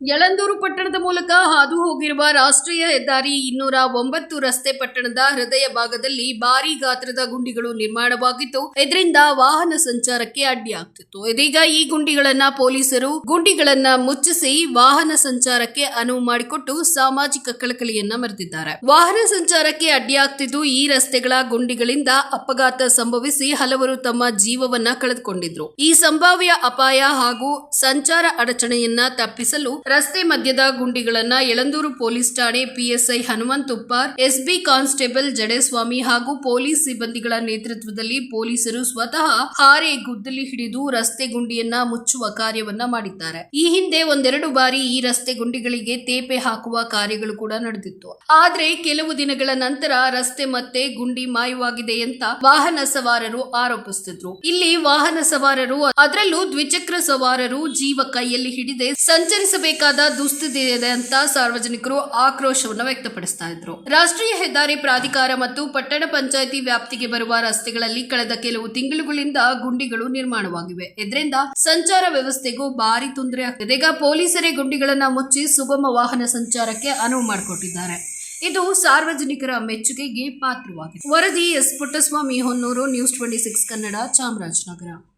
ಯಳಂದೂರು ಪಟ್ಟಣದ ಮೂಲಕ ಹಾದು ಹೋಗಿರುವ ರಾಷ್ಟ್ರೀಯ ಹೆದ್ದಾರಿ ಇನ್ನೂರ ಒಂಬತ್ತು ರಸ್ತೆ ಪಟ್ಟಣದ ಹೃದಯ ಭಾಗದಲ್ಲಿ ಭಾರಿ ಗಾತ್ರದ ಗುಂಡಿಗಳು ನಿರ್ಮಾಣವಾಗಿತ್ತು. ಇದರಿಂದ ವಾಹನ ಸಂಚಾರಕ್ಕೆ ಅಡ್ಡಿಯಾಗ್ತಿತ್ತು. ಇದೀಗ ಈ ಗುಂಡಿಗಳನ್ನ ಪೊಲೀಸರು ಗುಂಡಿಗಳನ್ನ ಮುಚ್ಚಿಸಿ ವಾಹನ ಸಂಚಾರಕ್ಕೆ ಅನುವು ಮಾಡಿಕೊಟ್ಟು ಸಾಮಾಜಿಕ ಕಳಕಳಿಯನ್ನ ಮರೆದಿದ್ದಾರೆ ವಾಹನ ಸಂಚಾರಕ್ಕೆ ಅಡ್ಡಿಯಾಗ್ತಿದ್ದು ಈ ರಸ್ತೆಗಳ ಗುಂಡಿಗಳಿಂದ ಅಪಘಾತ ಸಂಭವಿಸಿ ಹಲವರು ತಮ್ಮ ಜೀವವನ್ನ ಕಳೆದುಕೊಂಡಿದ್ರು. ಈ ಸಂಭಾವ್ಯ ಅಪಾಯ ಹಾಗೂ ಸಂಚಾರ ಅಡಚಣೆಯನ್ನ ತಪ್ಪಿಸಲು ರಸ್ತೆ ಮಧ್ಯದ ಗುಂಡಿಗಳನ್ನ ಯಳಂದೂರು ಪೊಲೀಸ್ ಠಾಣೆ PSI Hanumanthappa, SB constable Jadeswamy ಹಾಗೂ ಪೊಲೀಸ್ ಸಿಬ್ಬಂದಿಗಳ ನೇತೃತ್ವದಲ್ಲಿ ಪೊಲೀಸರು ಸ್ವತಃ ಹಾರೆ ಗುದ್ದಲಿ ಹಿಡಿದು ರಸ್ತೆ ಗುಂಡಿಯನ್ನ ಮುಚ್ಚುವ ಕಾರ್ಯವನ್ನ ಮಾಡಿದ್ದಾರೆ. ಈ ಹಿಂದೆ ಒಂದೆರಡು ಬಾರಿ ಈ ರಸ್ತೆ ಗುಂಡಿಗಳಿಗೆ ತೇಪೆ ಹಾಕುವ ಕಾರ್ಯಗಳು ಕೂಡ ನಡೆದಿತ್ತು. ಆದ್ರೆ ಕೆಲವು ದಿನಗಳ ನಂತರ ರಸ್ತೆ ಮತ್ತೆ ಗುಂಡಿ ಮಾಯವಾಗಿದೆ ಅಂತ ವಾಹನ ಸವಾರರು ಆರೋಪಿಸುತ್ತಿದ್ರು ಇಲ್ಲಿ ವಾಹನ ಸವಾರರು ಅದರಲ್ಲೂ ದ್ವಿಚಕ್ರ ಸವಾರರು ಜೀವ ಕೈಯಲ್ಲಿ ಹಿಡಿದೆ ಸಂಚರಿಸಬೇಕಾದ ದುಸ್ಥಿತಿ ಇದೆ ಅಂತ ಸಾರ್ವಜನಿಕರು ಆಕ್ರೋಶವನ್ನು ವ್ಯಕ್ತಪಡಿಸ್ತಾ ಇದ್ರು. ರಾಷ್ಟ್ರೀಯ ಹೆದ್ದಾರಿ ಪ್ರಾಧಿಕಾರ ಮತ್ತು ಪಟ್ಟಣ ಪಂಚಾಯಿತಿ ವ್ಯಾಪ್ತಿಗೆ ಬರುವ ರಸ್ತೆಗಳಲ್ಲಿ ಕಳೆದ ಕೆಲವು ತಿಂಗಳುಗಳಿಂದ ಗುಂಡಿಗಳು ನಿರ್ಮಾಣವಾಗಿವೆ. ಇದರಿಂದ ಸಂಚಾರ ವ್ಯವಸ್ಥೆಗೂ ಭಾರಿ ತೊಂದರೆ ಆಗ್ತದೆ. ಈಗ ಪೊಲೀಸರೇ ಗುಂಡಿಗಳನ್ನ ಮುಚ್ಚಿ ಸುಗಮ ವಾಹನ ಸಂಚಾರಕ್ಕೆ ಅನುವು ಮಾಡಿಕೊಟ್ಟಿದ್ದಾರೆ. ಇದು ಸಾರ್ವಜನಿಕರ ಮೆಚ್ಚುಗೆಗೆ ಪಾತ್ರವಾಗಿದೆ. ವರದಿ S Puttaswamy Honnur, news twenty six Kannada, Chamarajanagar.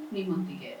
ನಿಮ್ಮೊಂದಿಗೆ.